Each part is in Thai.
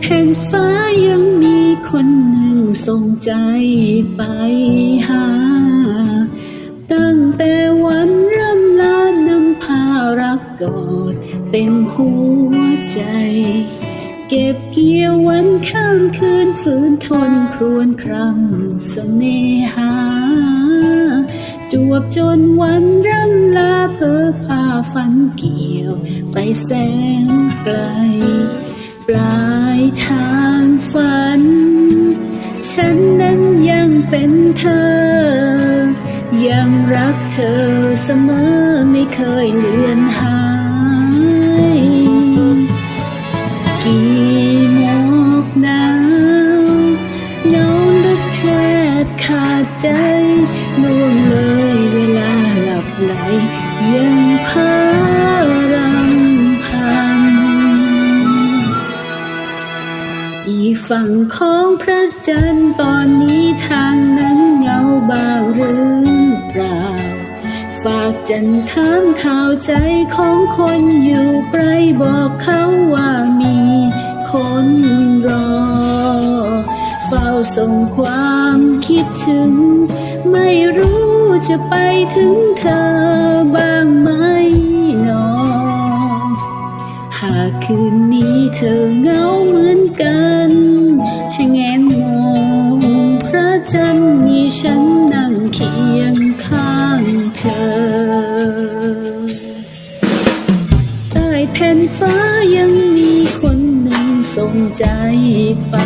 แผ่นฟ้ายังมีคนหนึ่งส่งใจไปหา ตั้งแต่วันเริ่มลานำพารักกอดเต็มหัวใจ เก็บเกี่ยววันข้ามคืนฝืนทนครวนครังเสน่หา จวบจนวันร่ำลาเพอพาฝันเกี่ยวไปแสนไกลปลา ทางฝัน ฉันนั้นยังเป็นเธอ ยังรักเธอเสมอไม่เคยเลือนหาย กี่หมอกหนาวเหงาลึกแทบขาดใจล่วงเลยเวลาหลับไหลยังเพ้อ อีกฝั่งของพระจันทร์ตอนนี้ทางนั้นเงาบางหรือเปล่า ฝากจันถามข่าวใจของคนอยู่ไกลบอกเขาว่ามีคนรอ เฝ้าส่งความคิดถึง ไม่รู้จะไปถึงเธอบ้างไหมหนอ หากคืนนี้เธอเหงาเหมือนกัน แผ่นฟ้ายังมีคนหนึ่งส่งใจไป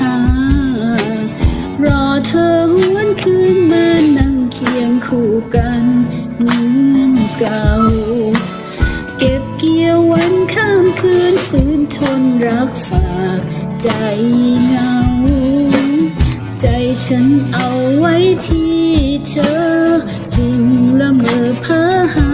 หา รอเธอหวนคืนมานั่งเคียงคู่กันเหมือนเก่า เก็บเกี่ยววันข้ามคืนฝืนทนรักฝากใจเหงา ใจฉันเอาไว้ที่เธอ จริงละเมอเพ้อหา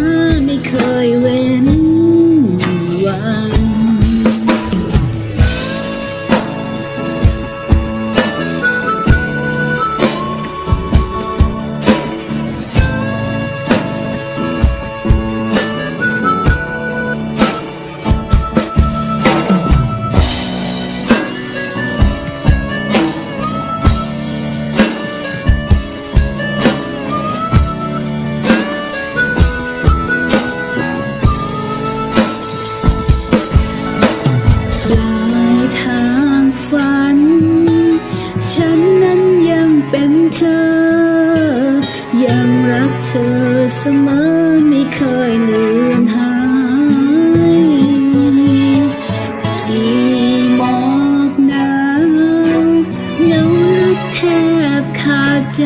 เคยเลือนหายกี่หมอกหนาวเงาลึกแทบขาดใจ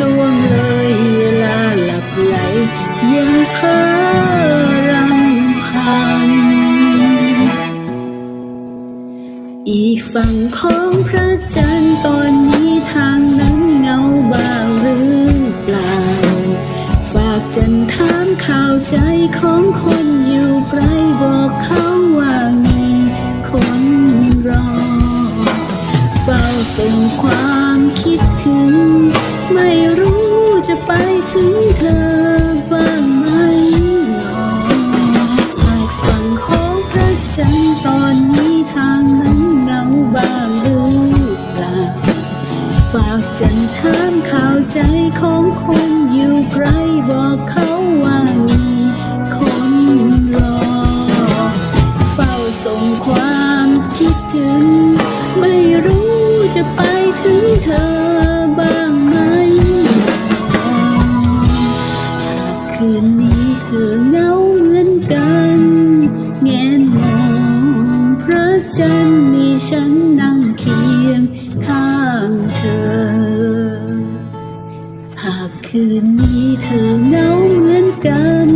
ล่วงเลยเวลาหลับไหลยังเพ้อรำพัน อีกฝั่งของพระจันทร์ตอนนี้ทางนั้นเงาบางหรือเปล่า ฝากจันถา ข่าวใจของคนอยู่ไกลบอกเขาว่ามีคนรอ เฝ้าส่งความคิดถึง ไม่รู้จะไปถึงเธอบ้างไหมหนอหากฝั่งของพระจันทร์ตอนนี้ทางนั้นเงาบ้างหรือเปล่า ฝากจันทร์ถามข่าวใจของคน อยู่ไกลบอกเขาว่ามี คืนนี้เธอเหงาเหมือนกัน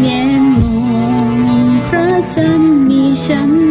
แงนมองพระจันทร์มีฉัน